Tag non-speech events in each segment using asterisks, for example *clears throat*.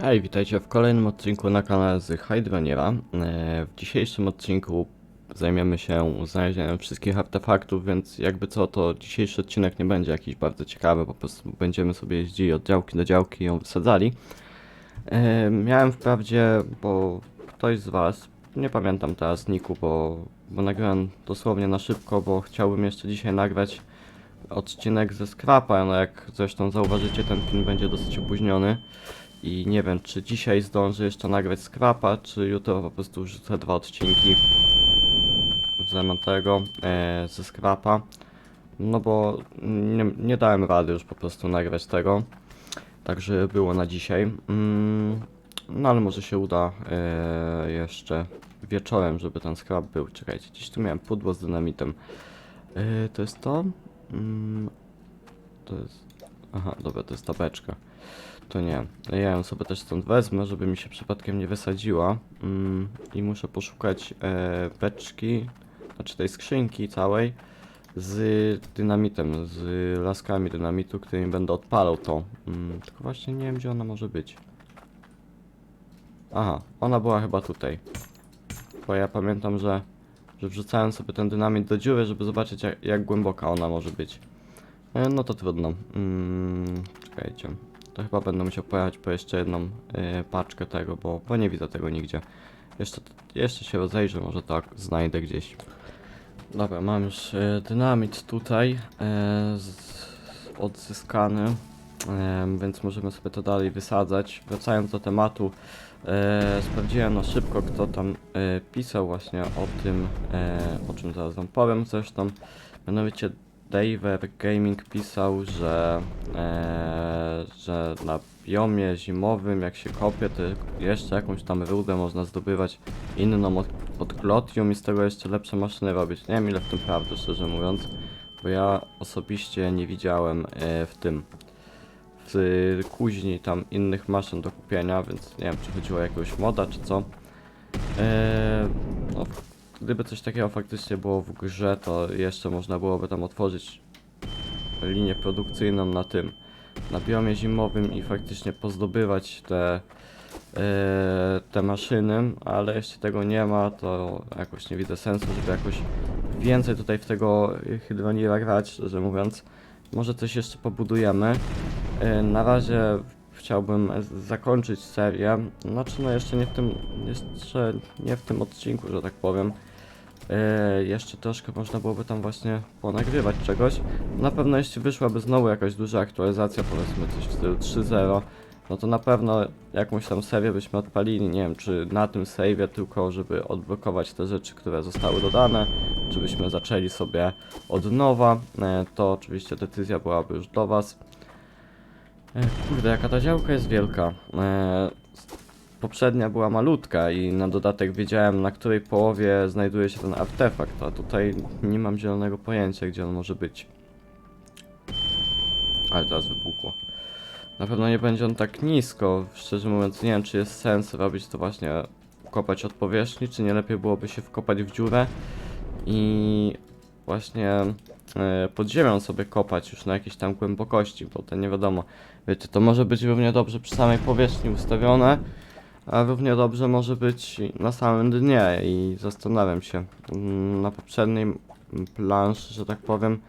Hej, witajcie w kolejnym odcinku na kanale z Hydroniera. E, W dzisiejszym odcinku zajmiemy się znalezieniem wszystkich artefaktów, więc jakby co, to dzisiejszy odcinek nie będzie jakiś bardzo ciekawy, po prostu będziemy sobie jeździli od działki do działki i ją wysadzali. E, Miałem wprawdzie, bo ktoś z was, nie pamiętam teraz niku, bo, bo nagrałem dosłownie na szybko, bo chciałbym jeszcze dzisiaj nagrać odcinek ze Scrapa, no jak zresztą zauważycie, ten film będzie dosyć opóźniony. I nie wiem, czy dzisiaj zdążę jeszcze nagrać skrapa, czy jutro po prostu rzucę dwa odcinki z tego, e, ze skrapa. No bo nie, nie dałem rady już po prostu nagrać tego. Także było na dzisiaj. Mm, no ale może się uda e, jeszcze wieczorem, żeby ten skrap był. Czekajcie, gdzieś tu miałem pudło z dynamitem. E, to jest to? Mm, to jest... Aha, dobra, to jest tabeczka. To nie. Ja ją sobie też stąd wezmę, żeby mi się przypadkiem nie wysadziła. Mm, I muszę poszukać e, beczki, znaczy tej skrzynki całej z dynamitem, z laskami dynamitu, którymi będę odpalał to. Mm, tylko właśnie nie wiem, gdzie ona może być. Aha, ona była chyba tutaj. Bo ja pamiętam, że, że wrzucałem sobie ten dynamit do dziury, żeby zobaczyć jak, jak głęboka ona może być. E, no to trudno. Mm, czekajcie. To chyba będę musiał pojechać po jeszcze jedną y, paczkę tego, bo, bo nie widzę tego nigdzie. Jeszcze, jeszcze się rozejrzę, może tak znajdę gdzieś. Dobra, mam już y, dynamit tutaj y, z, odzyskany, więc możemy sobie to dalej wysadzać. Wracając do tematu, sprawdziłem na szybko, kto tam y, pisał właśnie o tym, o czym zaraz wam powiem zresztą. Mianowicie Daver Gaming pisał, że, e, że na biomie zimowym, jak się kopie, to jeszcze jakąś tam rudę można zdobywać inną od, od Glotium i z tego jeszcze lepsze maszyny robić. Nie wiem ile w tym prawdy, szczerze mówiąc, bo ja osobiście nie widziałem e, w tym w kuźni tam innych maszyn do kupienia, więc nie wiem czy chodziło o jakiegoś moda czy co. E, no, gdyby coś takiego faktycznie było w grze, to jeszcze można byłoby tam otworzyć linię produkcyjną na tym, na biomie zimowym i faktycznie pozdobywać te, e, te maszyny, ale jeśli tego nie ma, to jakoś nie widzę sensu, żeby jakoś więcej tutaj w tego Hydronira grać, szczerze mówiąc. Może coś jeszcze pobudujemy. E, na razie chciałbym zakończyć serię. Znaczy, no jeszcze nie w tym, jeszcze nie w tym odcinku, że tak powiem. E, jeszcze troszkę można byłoby tam właśnie ponagrywać czegoś. Na pewno jeśli wyszłaby znowu jakaś duża aktualizacja, powiedzmy coś w stylu 3.0, no to na pewno jakąś tam serię byśmy odpalili, nie wiem, czy na tym save'ie tylko, żeby odblokować te rzeczy, które zostały dodane, czy byśmy zaczęli sobie od nowa, e, to oczywiście decyzja byłaby już do Was. E, Kurde, jaka ta działka jest wielka. Poprzednia była malutka i na dodatek wiedziałem na której połowie znajduje się ten artefakt, a tutaj nie mam zielonego pojęcia gdzie on może być. Ale teraz wybuchło. Na pewno nie będzie on tak nisko, szczerze mówiąc nie wiem czy jest sens robić to właśnie kopać od powierzchni, czy nie lepiej byłoby się wkopać w dziurę i właśnie e, pod ziemią sobie kopać już na jakiejś tam głębokości, bo to nie wiadomo. Wiecie, to może być równie dobrze przy samej powierzchni ustawione, a równie dobrze może być na samym dnie i zastanawiam się. mm, Na poprzedniej planszy, że tak powiem,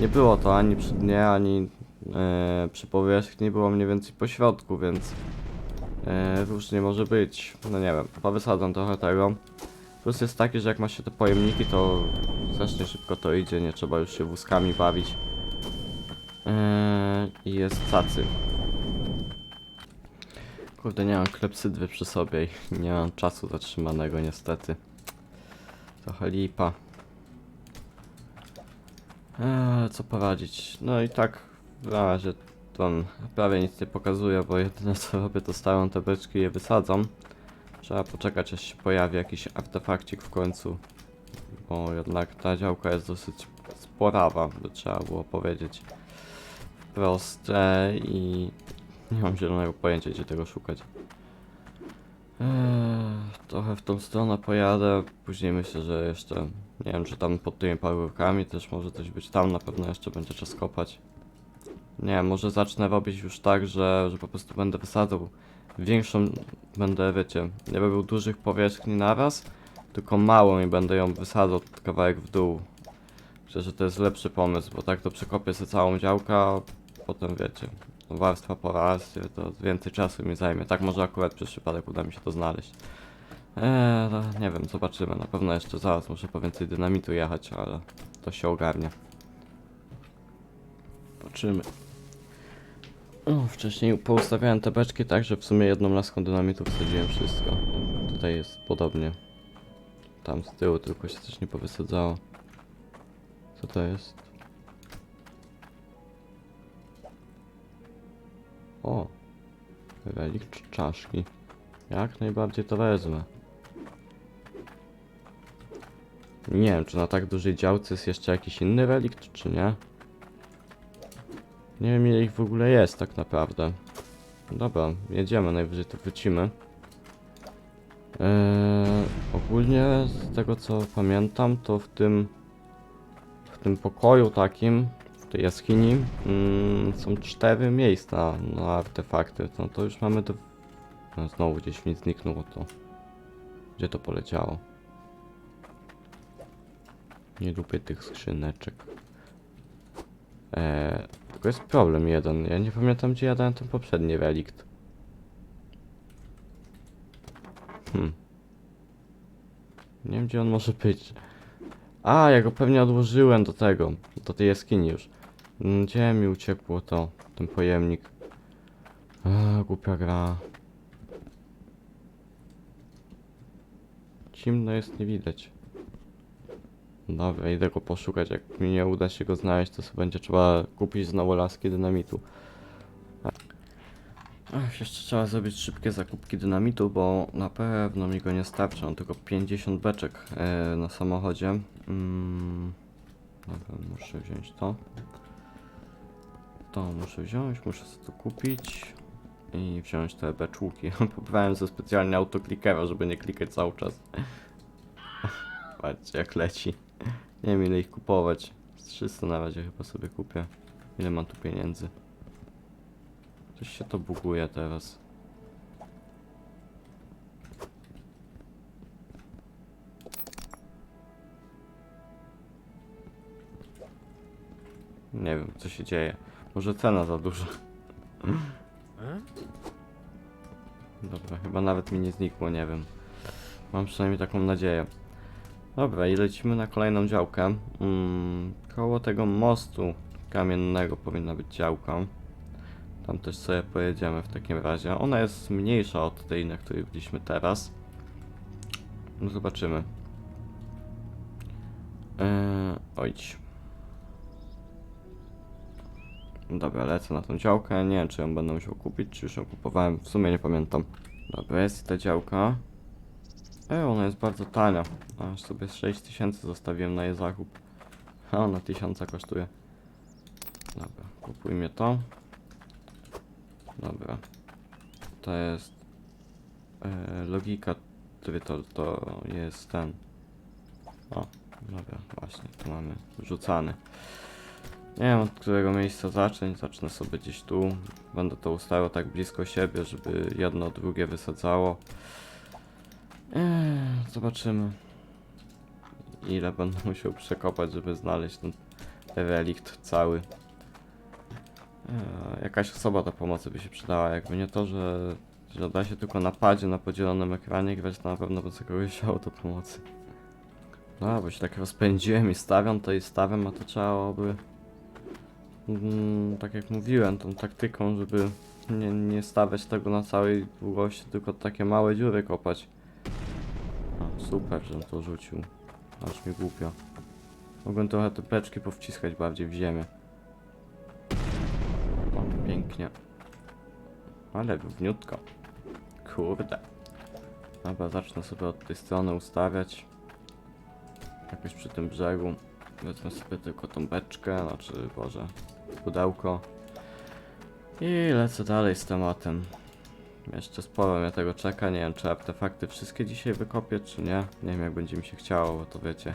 nie było to ani przy dnie, ani e, przy powierzchni, było mniej więcej po środku, więc e, różnie może być. No nie wiem, powysadzam trochę tego. Plus jest taki, że jak ma się te pojemniki, to znacznie szybko to idzie, nie trzeba już się wózkami bawić. E, I jest cacy. Kurde, nie mam klepsydry przy sobie i nie mam czasu zatrzymanego niestety. Trochę lipa. Eee, co poradzić? No i tak w razie wam prawie nic nie pokazuję, bo jedyne co robię to stawiam te beczki i je wysadzam. Trzeba poczekać aż się pojawi jakiś artefakcik w końcu. Bo jednak ta działka jest dosyć sporawa, by trzeba było powiedzieć wprost e, i nie mam zielonego pojęcia, gdzie tego szukać. Eee, trochę w tą stronę pojadę, później myślę, że jeszcze, nie wiem, czy tam pod tymi parówkami też może coś być. Tam na pewno jeszcze będzie czas kopać. Nie, może zacznę robić już tak, że, że po prostu będę wysadzał większą, będę, wiecie, nie robił dużych powierzchni naraz, tylko małą i będę ją wysadzał kawałek w dół. Myślę, że to jest lepszy pomysł, bo tak to przekopię sobie całą działkę, a potem wiecie, warstwa po raz, to więcej czasu mi zajmie. Tak może akurat przez przypadek uda mi się to znaleźć. Eee, no, nie wiem, zobaczymy. Na pewno jeszcze zaraz muszę po więcej dynamitu jechać, ale to się ogarnie. Zobaczymy. O, wcześniej poustawiałem te beczki tak, że w sumie jedną laską dynamitu wsadziłem wszystko. Tutaj jest podobnie. Tam z tyłu tylko się coś nie powysadzało. Co to jest? O! Relikt czaszki. Jak najbardziej to wezmę. Nie wiem, czy na tak dużej działce jest jeszcze jakiś inny relikt, czy nie? Nie wiem ile ich w ogóle jest tak naprawdę. Dobra, jedziemy, najwyżej to wrócimy. Eee, ogólnie z tego co pamiętam, to w tym w tym pokoju takim, tej jaskini mm, są cztery miejsca na artefakty. No to już mamy do... No, znowu gdzieś mi zniknęło to. Gdzie to poleciało? Nie lubię tych skrzyneczek. Eee, tylko jest problem jeden. Ja nie pamiętam gdzie ja dałem ten poprzedni relikt. Hmm. Nie wiem gdzie on może być. A, ja go pewnie odłożyłem do tego, do tej jaskini już. Mm, Gdzie mi uciekło to, ten pojemnik? A, głupia gra. Ciemno jest, nie widać. Dobra, idę go poszukać. Jak mi nie uda się go znaleźć, to sobie będzie trzeba kupić znowu laski dynamitu. Ach, jeszcze trzeba zrobić szybkie zakupki dynamitu, bo na pewno mi go nie starczy. Mam tylko 50 beczek e, na samochodzie. Mm, dobra, muszę wziąć to. To muszę wziąć, muszę sobie to kupić. I wziąć te beczułki. *laughs* Pobrałem ze specjalnie autoklikera, żeby nie klikać cały czas. *laughs* Patrzcie jak leci. Nie wiem ile ich kupować. Z 300 na razie chyba sobie kupię. Ile mam tu pieniędzy? Coś się to buguje teraz. Nie wiem, co się dzieje. Może cena za duża. Dobra, chyba nawet mi nie znikło, nie wiem. Mam przynajmniej taką nadzieję. Dobra, i lecimy na kolejną działkę. Mm, koło tego mostu kamiennego powinna być działka. Tam też sobie pojedziemy w takim razie. Ona jest mniejsza od tej, na której byliśmy teraz. No zobaczymy. Eee. Dobra, lecę na tą działkę. Nie wiem, czy ją będę musiał kupić, czy już ją kupowałem. W sumie nie pamiętam. Dobra, jest ta działka. E, ona jest bardzo tania. Aż sobie 6000 zostawiłem na jej zakup. A ona 1000 kosztuje. Dobra, kupujmy to. Dobra. To jest e, logika, który to, to jest ten. O, dobra, właśnie, tu mamy rzucany. Nie wiem od którego miejsca zacząć, zacznę sobie gdzieś tu. Będę to ustawiał tak blisko siebie, żeby jedno drugie wysadzało. Eee, zobaczymy. Ile będę *laughs* musiał przekopać, żeby znaleźć ten relikt cały. Eee, jakaś osoba do pomocy by się przydała, jakby nie to, że, że da się tylko na padzie, na podzielonym ekranie grać, to na pewno by sobie kogoś do pomocy. No, bo się tak rozpędziłem i stawiam to i stawiam, a to trzeba by... Mm, tak jak mówiłem, tą taktyką, żeby nie, nie stawiać tego na całej długości, tylko takie małe dziury kopać. A, super, żem to rzucił. Aż mi głupio. Mogłem trochę te beczki powciskać bardziej w ziemię. O, pięknie. Ale równiutko. Kurde. Dobra, zacznę sobie od tej strony ustawiać. Jakoś przy tym brzegu. Wezmę sobie tylko tą beczkę, znaczy, Boże, pudełko. I lecę dalej z tematem. Jeszcze sporo mnie tego czeka, nie wiem czy artefakty wszystkie dzisiaj wykopię, czy nie. Nie wiem jak będzie mi się chciało, bo to wiecie.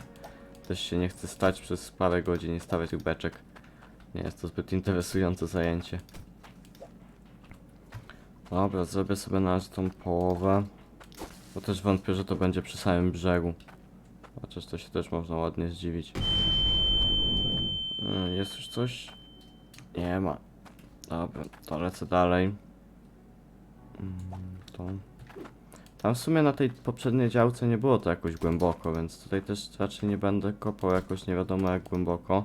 Też się nie chcę stać przez parę godzin i stawiać tych beczek. Nie jest to zbyt interesujące zajęcie. Dobra, zrobię sobie na tą połowę. Bo też wątpię, że to będzie przy samym brzegu. Chociaż to się też można ładnie zdziwić. Yy, Jest już coś? Nie ma. Dobra, to lecę dalej. Mm, To. Tam w sumie na tej poprzedniej działce nie było to jakoś głęboko, więc tutaj też raczej nie będę kopał jakoś nie wiadomo jak głęboko.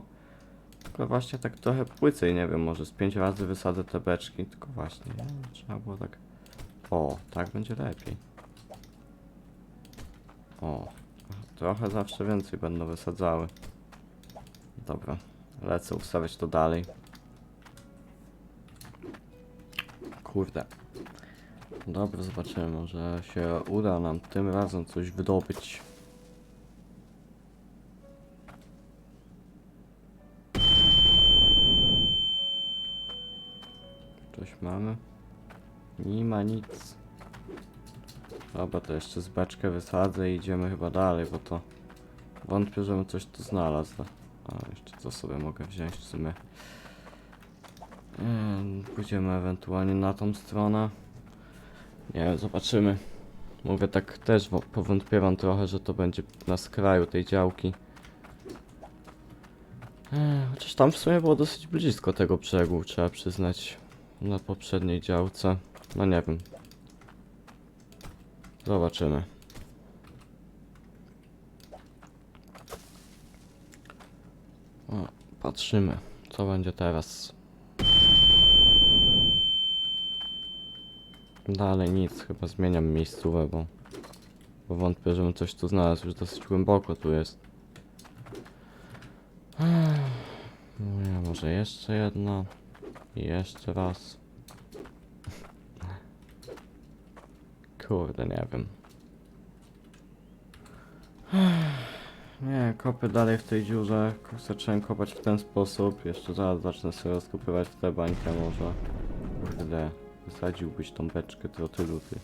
Tylko właśnie tak trochę płycej, nie wiem, może z pięć razy wysadzę te beczki, tylko właśnie, nie? trzeba było tak... O, tak będzie lepiej. O, trochę zawsze więcej będą wysadzały. Dobra, lecę ustawiać to dalej. Kurde. Dobra, zobaczymy, może się uda nam tym razem coś wydobyć. Coś mamy? Nie ma nic. Dobra, to jeszcze z beczkę wysadzę i idziemy chyba dalej, bo to wątpię, żebym coś tu znalazł. A, jeszcze co sobie mogę wziąć w sumie. Ym, Pójdziemy ewentualnie na tą stronę. Nie wiem, zobaczymy. Mówię tak też, powątpiewam trochę, że to będzie na skraju tej działki. Ech, Chociaż tam w sumie było dosyć blisko tego brzegu, trzeba przyznać. Na poprzedniej działce. No nie wiem. Zobaczymy. O, patrzymy, co będzie teraz. Dalej nic, chyba zmieniam miejscówę, bo, bo wątpię, żebym coś tu znalazł, już dosyć głęboko tu jest. No ja może jeszcze jedna i jeszcze raz. *laughs* Kurde, nie wiem. Nie, kopię dalej w tej dziurze. Zacząłem kopać w ten sposób. Jeszcze zaraz zacznę sobie rozkopywać w tę bańkę może. Kurde, wysadziłbyś tą beczkę trotylu ty.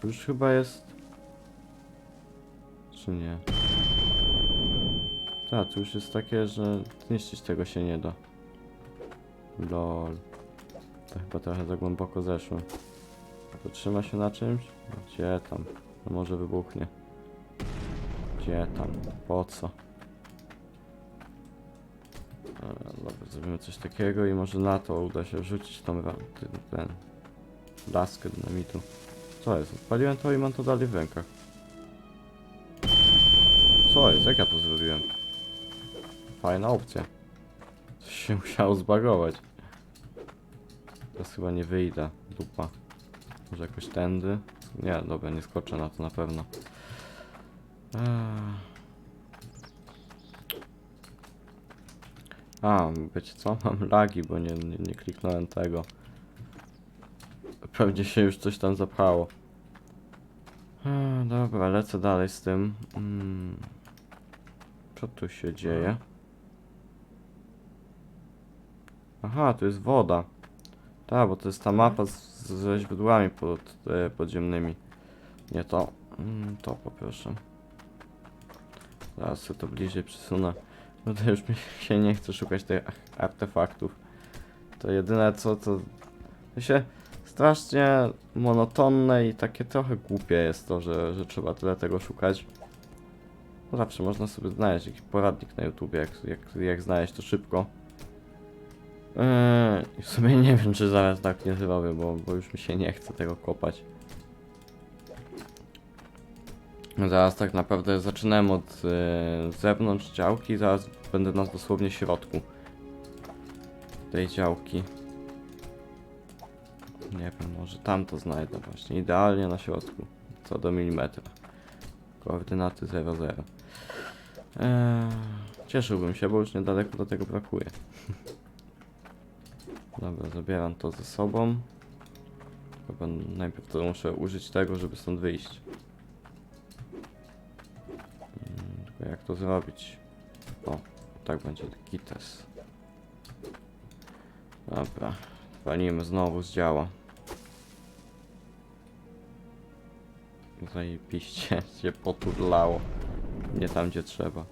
To już chyba jest... Czy nie? Tak, to już jest takie, że zniszczyć tego się nie da. Lol. To chyba trochę za głęboko zeszło. To trzyma się na czymś? Gdzie tam? No może wybuchnie. Gdzie tam? Po co? Zrobimy coś takiego i może na to uda się rzucić tą ten, ten laskę dynamitu. Co jest? Odpaliłem to i mam to dalej w rękach. Co jest? Jak ja to zrobiłem? Fajna opcja. Coś się musiało zbagować. Teraz chyba nie wyjdę. Dupa. Może jakoś tędy? Nie, dobra, nie skoczę na to na pewno. Eee. A, wiecie co? Mam lagi, bo nie, nie, nie kliknąłem tego. Pewnie się już coś tam zapchało. Eee, dobra, lecę dalej z tym. Mm. Co tu się dzieje? Aha, to jest woda. Tak, bo to jest ta mapa z, ze źródłami pod, e, podziemnymi. Nie to. Mm, to poproszę. Zaraz sobie to bliżej przysunę. No to już mi się nie chce szukać tych artefaktów. To jedyne co to... To się strasznie monotonne i takie trochę głupie jest to, że, że trzeba tyle tego szukać. No Zawsze można sobie znaleźć jakiś poradnik na YouTubie, jak, jak, jak znaleźć to szybko. I w sumie nie wiem, czy zaraz tak nie zrobię, bo, bo już mi się nie chce tego kopać. Zaraz tak naprawdę zaczynałem od e, zewnątrz działki, zaraz będę na dosłownie środku tej działki. Nie wiem, może tam to znajdę właśnie, idealnie na środku, co do milimetra. Koordynaty 00. Eee, cieszyłbym się, bo już niedaleko do tego brakuje. *laughs* Dobra, zabieram to ze sobą. Chyba najpierw to muszę użyć tego, żeby stąd wyjść. Jak to zrobić? O, tak będzie gites. Dobra, walimy znowu z działa. Zajebiście *laughs* się poturlało. Nie tam gdzie trzeba.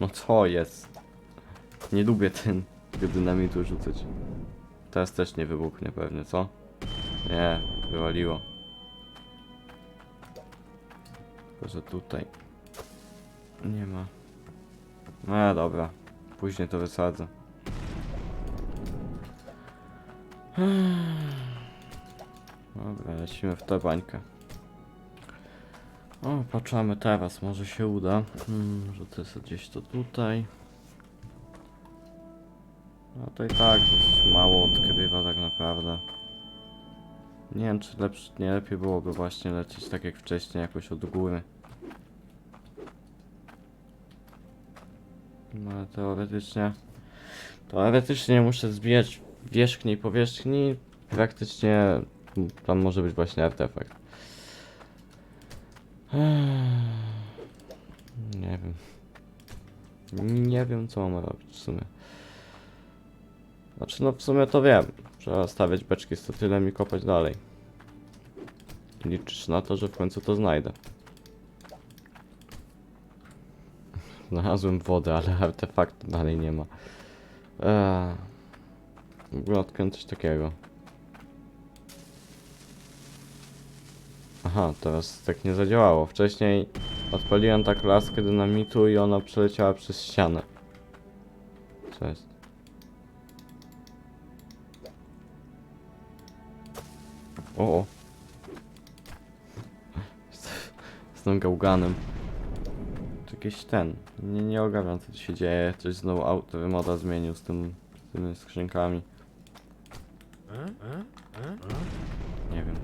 No co jest? Nie lubię ten dynamitu rzucać. Teraz też nie wybuchnie pewnie, co? Nie, wywaliło. Tylko, że tutaj nie ma. No dobra, później to wysadzę. Dobra, lecimy w tę bańkę. O, patrzymy teraz, może się uda. Hmm, rzucę sobie gdzieś to tutaj. No to i tak dosyć mało odkrywa tak naprawdę. Nie wiem, czy lepszy, nie lepiej byłoby właśnie lecieć tak jak wcześniej, jakoś od góry. No teoretycznie... Teoretycznie muszę zbijać wierzchniej powierzchni. Praktycznie tam może być właśnie artefakt. Nie wiem. Nie wiem co mam robić w sumie. Znaczy no w sumie to wiem. Trzeba stawiać beczki z totylem i kopać dalej. Liczysz na to, że w końcu to znajdę. Znalazłem wodę, ale *laughs* artefaktu dalej nie ma. Eee, w ogóle odkryłem coś takiego. Aha, teraz tak nie zadziałało. Wcześniej odpaliłem tak laskę dynamitu i ona przeleciała przez ścianę. Co jest? O, *laughs* tym gałganem. Jakiś ten. Nie, nie ogarniam co tu się dzieje. Coś znowu autor moda zmienił z tym, z tymi skrzynkami. Nie wiem.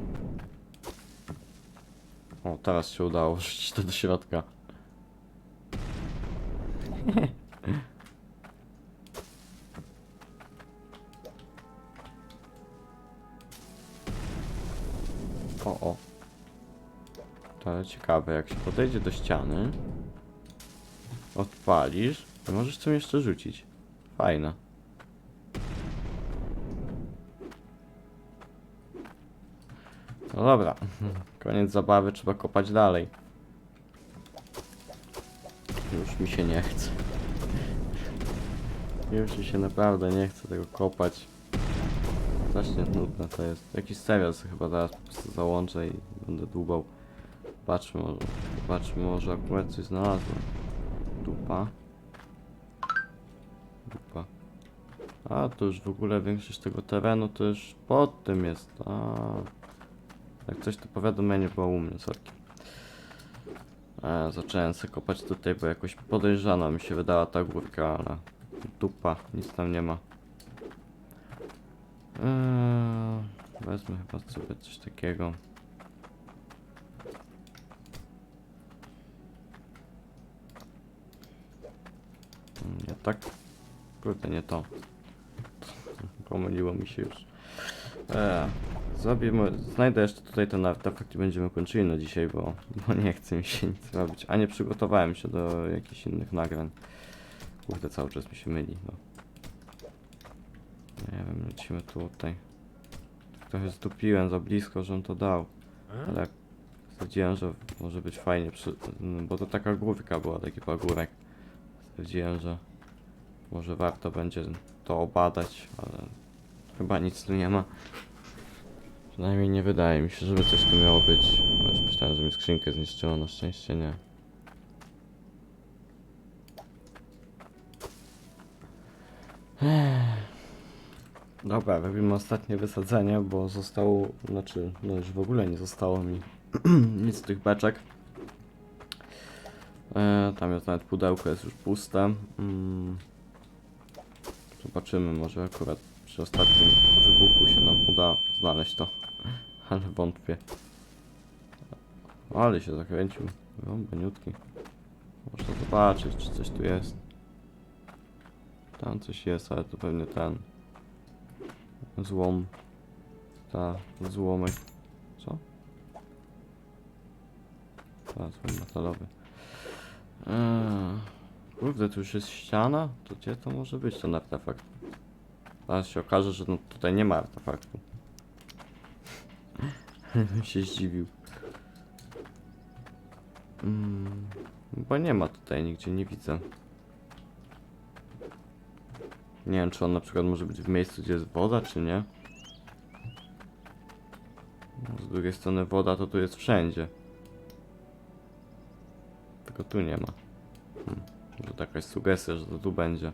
O, teraz się udało wrzucić to do środka. O, o. To ciekawe, jak się podejdzie do ściany, odpalisz, to możesz coś jeszcze rzucić. Fajne. No dobra, koniec zabawy, trzeba kopać dalej. Już mi się nie chce. Już mi się naprawdę nie chce tego kopać. Strasznie nudne to jest. Jakiś serial chyba zaraz po prostu załączę i będę dłubał. Patrzmy może, patrzmy może akurat coś znalazłem. Dupa. Dupa. A, to już w ogóle większość tego terenu to już pod tym jest. A, jak coś to powiadomienie było u mnie, sorki. E, zacząłem sobie kopać tutaj, bo jakoś podejrzana mi się wydała ta górka, ale dupa, nic tam nie ma. Eee, wezmę chyba sobie coś takiego. Mm, Nie tak? Kurde, nie to. Pomyliło mi się już. Eee, znajdę jeszcze tutaj ten artefakt i będziemy kończyli na dzisiaj, bo, bo nie chce mi się nic robić. A nie przygotowałem się do jakichś innych nagrań. Kurde, cały czas mi się myli, no. Nie wiem, lecimy tutaj. Trochę zdupiłem za blisko, żebym to dał. Ale jak stwierdziłem, że może być fajnie, przy... no, bo to taka główka była, taki pagórek. Stwierdziłem, że może warto będzie to obadać, ale chyba nic tu nie ma. Przynajmniej nie wydaje mi się, żeby coś tu miało być. Już myślałem, że mi skrzynkę zniszczyło, na szczęście nie. Dobra, robimy ostatnie wysadzenie, bo zostało, znaczy, no już w ogóle nie zostało mi *clears throat* nic z tych beczek. E, tam jest nawet pudełko, jest już puste. Mm. Zobaczymy, może akurat przy ostatnim wybuchu się nam uda znaleźć to. *laughs* Ale wątpię. Ale się zakręcił. No, baniutki. Można zobaczyć, czy coś tu jest. Tam coś jest, ale to pewnie ten. Złom. Ta, złomek. Co? Ta, złom metalowy. Eee, kurde, tu już jest ściana? To gdzie to może być ten artefakt? Zaraz się okaże, że no, tutaj nie ma artefaktu. *laughs* bym się zdziwił. Mm, bo nie ma tutaj nigdzie, nie widzę. Nie wiem, czy on na przykład może być w miejscu, gdzie jest woda, czy nie. No, Z drugiej strony woda to tu jest wszędzie. Tylko tu nie ma. Hmm. To jakaś sugestia, że to tu będzie.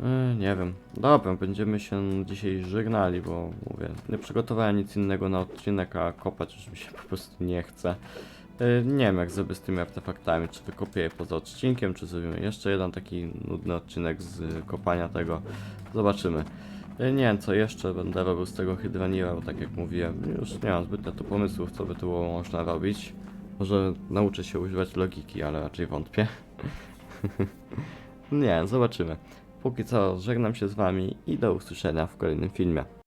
E, nie wiem. Dobra, będziemy się dzisiaj żegnali, bo mówię, nie przygotowałem nic innego na odcinek, a kopać już mi się po prostu nie chce. E, nie wiem jak zrobię z tymi artefaktami, czy wykopię je poza odcinkiem, czy zrobimy jeszcze jeden taki nudny odcinek z kopania tego. Zobaczymy. E, Nie wiem co jeszcze będę robił z tego hydraniera, bo tak jak mówiłem, już nie mam zbytnio tu pomysłów, co by tu było można robić. Może nauczę się używać logiki, ale raczej wątpię. *laughs* nie, zobaczymy. Póki co żegnam się z wami i do usłyszenia w kolejnym filmie.